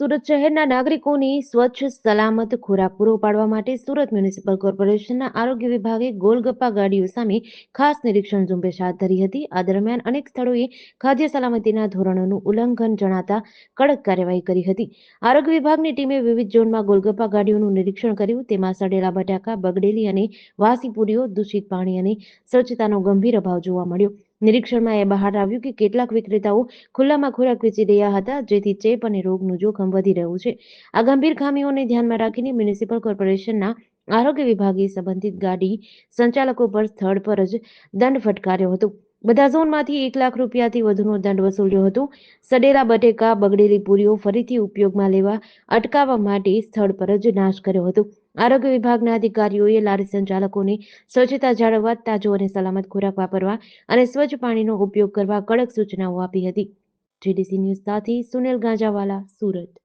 સુરત શહેરના નાગરિકોની સ્વચ્છ, સલામત ખોરાક પૂરો પાડવા માટે સુરત મ્યુનિસિપલ કોર્પોરેશનના આરોગ્ય વિભાગે ગોલગપ્પા ગાડીઓ સામે ખાસ નિરીક્ષણ ઝુંબેશ હાથ ધરી હતી. આ દરમિયાન અનેક સ્થળોએ ખાદ્ય સલામતીના ધોરણોનું ઉલ્લંઘન જણાતા કડક કાર્યવાહી કરી હતી. આરોગ્ય વિભાગની ટીમે વિવિધ ઝોનમાં ગોલગપ્પા ગાડીઓનું નિરીક્ષણ કર્યું. તેમાં સડેલા બટાકા, બગડેલી અને વાસી પૂરીઓ, દૂષિત પાણી અને સ્વચ્છતાનો ગંભીર અભાવ જોવા મળ્યો. નિરીક્ષણમાં એ બહાર આવ્યું કે કેટલાક વિક્રેતાઓ ખુલ્લામાં ખોરાક વેચી રહ્યા હતા, જેથી ચેપ અને રોગનું જોખમ વધી રહ્યું છે. આ ગંભીર ખામીઓને ધ્યાનમાં રાખીને મ્યુનિસિપલ કોર્પોરેશનના આરોગ્ય વિભાગે સંબંધિત ગાડી સંચાલકો પર સ્થળ પર જ દંડ ફટકાર્યો હતો. બધા ઝોનમાંથી એક લાખ રૂપિયાથી વધુનો દંડ વસૂલ્યો હતો. સડેલા બટેકા, બગડેલી પૂરીઓ ફરીથી ઉપયોગમાં લેવા, અટકાવવા માટે સ્થળ પર જ નાશ કર્યો હતો. આરોગ્ય વિભાગના અધિકારીઓએ લારી સંચાલકોને સ્વચ્છતા જાળવવા, તાજો અને સલામત ખોરાક વાપરવા અને સ્વચ્છ પાણીનો ઉપયોગ કરવા કડક સૂચનાઓ આપી હતી. જીડીસી ન્યૂઝ સાથે સુનિલ ગાંજાવાલા, સુરત.